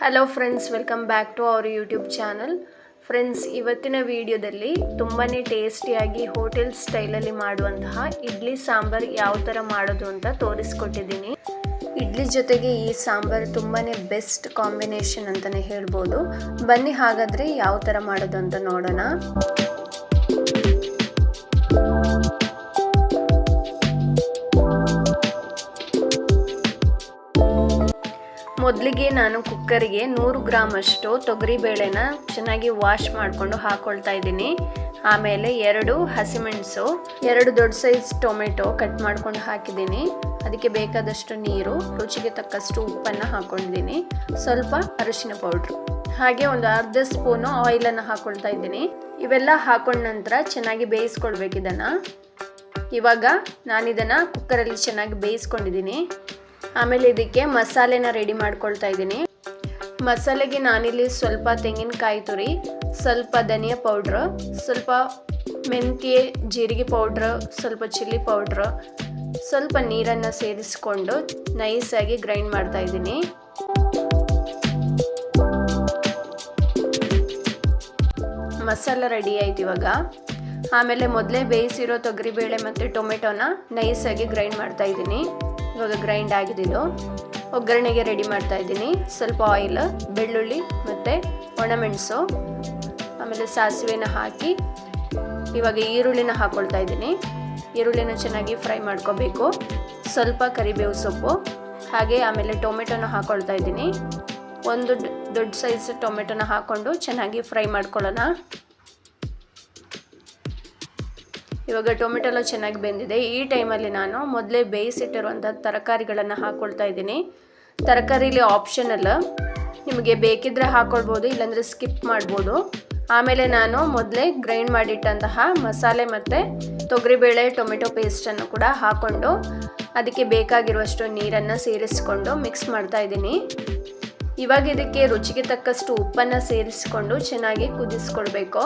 Hello friends welcome back to our YouTube channel friends ಇವತ್ತಿನ ವಿಡಿಯೋದಲ್ಲಿ ತುಂಬಾ ಟೇಸ್ಟಿಯಾಗಿ ಹೋಟೆಲ್ ಸ್ಟೈಲಲ್ಲಿ ಮಾಡುವಂತಹ ಇಡ್ಲಿ ಸಾಂಬಾರ್ ಯಾವ ಥರ ಮಾಡೋದು ಅಂತ ತೋರಿಸ್ಕೊಟ್ಟಿದ್ದೀನಿ. ಇಡ್ಲಿ ಜೊತೆಗೆ ಈ ಸಾಂಬಾರ್ ತುಂಬಾ ಬೆಸ್ಟ್ ಕಾಂಬಿನೇಷನ್ ಅಂತಲೇ ಹೇಳ್ಬೋದು. ಬನ್ನಿ ಹಾಗಾದರೆ ಯಾವ ಥರ ಮಾಡೋದು ಅಂತ ನೋಡೋಣ. ಮೊದಲಿಗೆ ನಾನು ಕುಕ್ಕರಿಗೆ ನೂರು ಗ್ರಾಮ್ ಅಷ್ಟು ತೊಗರಿಬೇಳೆನ ಚೆನ್ನಾಗಿ ವಾಶ್ ಮಾಡಿಕೊಂಡು ಹಾಕೊಳ್ತಾ ಇದ್ದೀನಿ. ಆಮೇಲೆ ಎರಡು ಹಸಿಮೆಣಸು, ಎರಡು ದೊಡ್ಡ ಸೈಜ್ ಟೊಮೆಟೊ ಕಟ್ ಮಾಡ್ಕೊಂಡು ಹಾಕಿದ್ದೀನಿ. ಅದಕ್ಕೆ ಬೇಕಾದಷ್ಟು ನೀರು, ರುಚಿಗೆ ತಕ್ಕಷ್ಟು ಉಪ್ಪನ್ನು ಹಾಕ್ಕೊಂಡಿದ್ದೀನಿ ಸ್ವಲ್ಪ ಅರಿಶಿನ ಪೌಡ್ರು ಹಾಗೆ ಒಂದು ಅರ್ಧ ಸ್ಪೂನು ಆಯಿಲನ್ನು ಹಾಕ್ಕೊಳ್ತಾ ಇದ್ದೀನಿ. ಇವೆಲ್ಲ ಹಾಕೊಂಡ ನಂತರ ಚೆನ್ನಾಗಿ ಬೇಯಿಸ್ಕೊಳ್ಬೇಕು ಇದನ್ನು. ಇವಾಗ ನಾನಿದನ್ನು ಕುಕ್ಕರಲ್ಲಿ ಚೆನ್ನಾಗಿ ಬೇಯಿಸ್ಕೊಂಡಿದ್ದೀನಿ. ಆಮೇಲೆ ಇದಕ್ಕೆ ಮಸಾಲೆನ ರೆಡಿ ಮಾಡ್ಕೊಳ್ತಾ ಇದ್ದೀನಿ. ಮಸಾಲೆಗೆ ನಾನಿಲ್ಲಿ ಸ್ವಲ್ಪ ತೆಂಗಿನಕಾಯಿ ತುರಿ, ಸ್ವಲ್ಪ ಧನಿಯಾ ಪೌಡ್ರ್ ಸ್ವಲ್ಪ ಮೆಂತ್ಯ, ಜೀರಿಗೆ ಪೌಡ್ರ್ ಸ್ವಲ್ಪ ಚಿಲ್ಲಿ ಪೌಡ್ರ್ ಸ್ವಲ್ಪ ನೀರನ್ನು ಸೇರಿಸ್ಕೊಂಡು ನೈಸಾಗಿ ಗ್ರೈಂಡ್ ಮಾಡ್ತಾ ಇದ್ದೀನಿ. ಮಸಾಲ ರೆಡಿ ಆಯ್ತು ಇವಾಗ. ಆಮೇಲೆ ಮೊದಲೇ ಬೇಯಿಸಿರೋ ತೊಗರಿಬೇಳೆ ಮತ್ತು ಟೊಮೆಟೊನ ನೈಸಾಗಿ ಗ್ರೈಂಡ್ ಮಾಡ್ತಾ ಇದ್ದೀನಿ. ಇವಾಗ ಗ್ರೈಂಡ್ ಆಗಿದ್ದು ಒಗ್ಗರಣೆಗೆ ರೆಡಿ ಮಾಡ್ತಾ ಇದ್ದೀನಿ. ಸ್ವಲ್ಪ ಆಯಿಲ್ ಬೆಳ್ಳುಳ್ಳಿ ಮತ್ತು ಒಣಮೆಣಸು, ಆಮೇಲೆ ಸಾಸಿವೆನ ಹಾಕಿ ಇವಾಗ ಈರುಳ್ಳಿನ ಹಾಕ್ಕೊಳ್ತಾ ಇದ್ದೀನಿ. ಈರುಳ್ಳಿನ ಚೆನ್ನಾಗಿ ಫ್ರೈ ಮಾಡ್ಕೋಬೇಕು. ಸ್ವಲ್ಪ ಕರಿಬೇವು ಸೊಪ್ಪು, ಹಾಗೆ ಆಮೇಲೆ ಟೊಮೆಟೊನ ಹಾಕ್ಕೊಳ್ತಾ ಇದ್ದೀನಿ. ಒಂದು ದೊಡ್ಡ ಸೈಜ್ ಟೊಮೆಟೊನ ಹಾಕ್ಕೊಂಡು ಚೆನ್ನಾಗಿ ಫ್ರೈ ಮಾಡ್ಕೊಳ್ಳೋಣ. ಇವಾಗ ಟೊಮೆಟೊಲ್ಲ ಚೆನ್ನಾಗಿ ಬೆಂದಿದೆ. ಈ ಟೈಮಲ್ಲಿ ನಾನು ಮೊದಲೇ ಬೇಯಿಸಿಟ್ಟಿರುವಂಥ ತರಕಾರಿಗಳನ್ನು ಹಾಕ್ಕೊಳ್ತಾ ಇದ್ದೀನಿ. ತರಕಾರಿಲಿ ಆಪ್ಷನಲ್ ನಿಮಗೆ ಬೇಕಿದ್ದರೆ ಹಾಕ್ಕೊಳ್ಬೋದು ಇಲ್ಲಾಂದರೆ ಸ್ಕಿಪ್ ಮಾಡ್ಬೋದು. ಆಮೇಲೆ ನಾನು ಮೊದಲೇ ಗ್ರೈಂಡ್ ಮಾಡಿಟ್ಟಂತಹ ಮಸಾಲೆ ಮತ್ತು ತೊಗರಿಬೇಳೆ, ಟೊಮೆಟೊ ಪೇಸ್ಟನ್ನು ಕೂಡ ಹಾಕ್ಕೊಂಡು ಅದಕ್ಕೆ ಬೇಕಾಗಿರುವಷ್ಟು ನೀರನ್ನು ಸೇರಿಸ್ಕೊಂಡು ಮಿಕ್ಸ್ ಮಾಡ್ತಾ ಇದ್ದೀನಿ. ಇವಾಗ ಇದಕ್ಕೆ ರುಚಿಗೆ ತಕ್ಕಷ್ಟು ಉಪ್ಪನ್ನು ಸೇರಿಸ್ಕೊಂಡು ಚೆನ್ನಾಗಿ ಕುದಿಸ್ಕೊಳ್ಬೇಕು.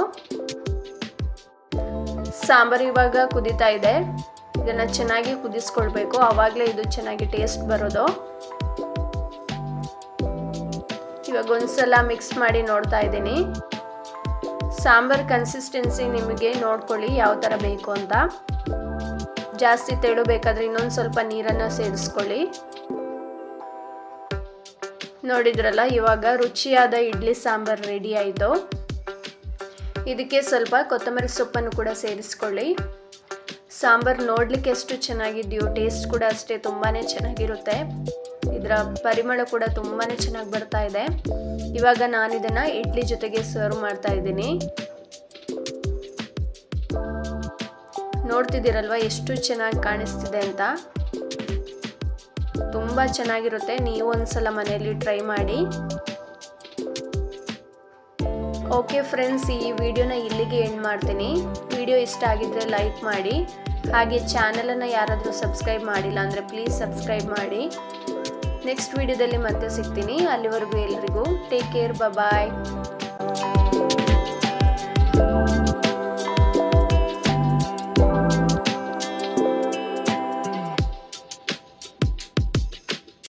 ಸಾಂಬಾರು ಇವಾಗ ಕುದೀತಾ ಇದೆ. ಇದನ್ನು ಚೆನ್ನಾಗಿ ಕುದಿಸ್ಕೊಳ್ಬೇಕು. ಆವಾಗಲೇ ಇದು ಚೆನ್ನಾಗಿ ಟೇಸ್ಟ್ ಬರೋದು. ಇವಾಗ ಒಂದ್ಸಲ ಮಿಕ್ಸ್ ಮಾಡಿ ನೋಡ್ತಾ ಇದ್ದೀನಿ. ಸಾಂಬಾರ್ ಕನ್ಸಿಸ್ಟೆನ್ಸಿ ನಿಮಗೆ ನೋಡ್ಕೊಳ್ಳಿ ಯಾವ ಥರ ಬೇಕು ಅಂತ. ಜಾಸ್ತಿ ತೆಳು ಬೇಕಾದರೆ ಇನ್ನೊಂದು ಸ್ವಲ್ಪ ನೀರನ್ನು ಸೇರಿಸ್ಕೊಳ್ಳಿ. ನೋಡಿದ್ರಲ್ಲ, ಇವಾಗ ರುಚಿಯಾದ ಇಡ್ಲಿ ಸಾಂಬಾರ್ ರೆಡಿ ಆಯಿತು. ಇದಕ್ಕೆ ಸ್ವಲ್ಪ ಕೊತ್ತಂಬರಿ ಸೊಪ್ಪನ್ನು ಕೂಡ ಸೇರಿಸ್ಕೊಳ್ಳಿ. ಸಾಂಬಾರು ನೋಡಲಿಕ್ಕೆ ಎಷ್ಟು ಚೆನ್ನಾಗಿದೆಯೋ ಟೇಸ್ಟ್ ಕೂಡ ಅಷ್ಟೇ ತುಂಬಾ ಚೆನ್ನಾಗಿರುತ್ತೆ. ಇದರ ಪರಿಮಳ ಕೂಡ ತುಂಬಾ ಚೆನ್ನಾಗಿ ಬರ್ತಾ ಇದೆ. ಇವಾಗ ನಾನು ಇದನ್ನು ಇಡ್ಲಿ ಜೊತೆಗೆ ಸರ್ವ್ ಮಾಡ್ತಾ ಇದ್ದೀನಿ. ನೋಡ್ತಿದ್ದೀರಲ್ವ ಎಷ್ಟು ಚೆನ್ನಾಗಿ ಕಾಣಿಸ್ತಿದೆ ಅಂತ? ತುಂಬ ಚೆನ್ನಾಗಿರುತ್ತೆ. ನೀವು ಒಂದ್ಸಲ ಮನೆಯಲ್ಲಿ ಟ್ರೈ ಮಾಡಿ. ಓಕೆ ಫ್ರೆಂಡ್ಸ್ ಈ ವಿಡಿಯೋನ ಇಲ್ಲಿಗೆ ಎಂಡ್ ಮಾಡ್ತೀನಿ. ವಿಡಿಯೋ ಇಷ್ಟ ಆಗಿದ್ದರೆ ಲೈಕ್ ಮಾಡಿ. ಹಾಗೆ ಚಾನಲನ್ನು ಯಾರಾದರೂ ಸಬ್ಸ್ಕ್ರೈಬ್ ಮಾಡಿಲ್ಲ ಅಂದರೆ ಪ್ಲೀಸ್ ಸಬ್ಸ್ಕ್ರೈಬ್ ಮಾಡಿ. ನೆಕ್ಸ್ಟ್ ವಿಡಿಯೋದಲ್ಲಿ ಮತ್ತೆ ಸಿಗ್ತೀನಿ. ಅಲ್ಲಿವರೆಗೂ ಎಲ್ರಿಗೂ ಟೇಕ್ ಕೇರ್ ಬಾಯ್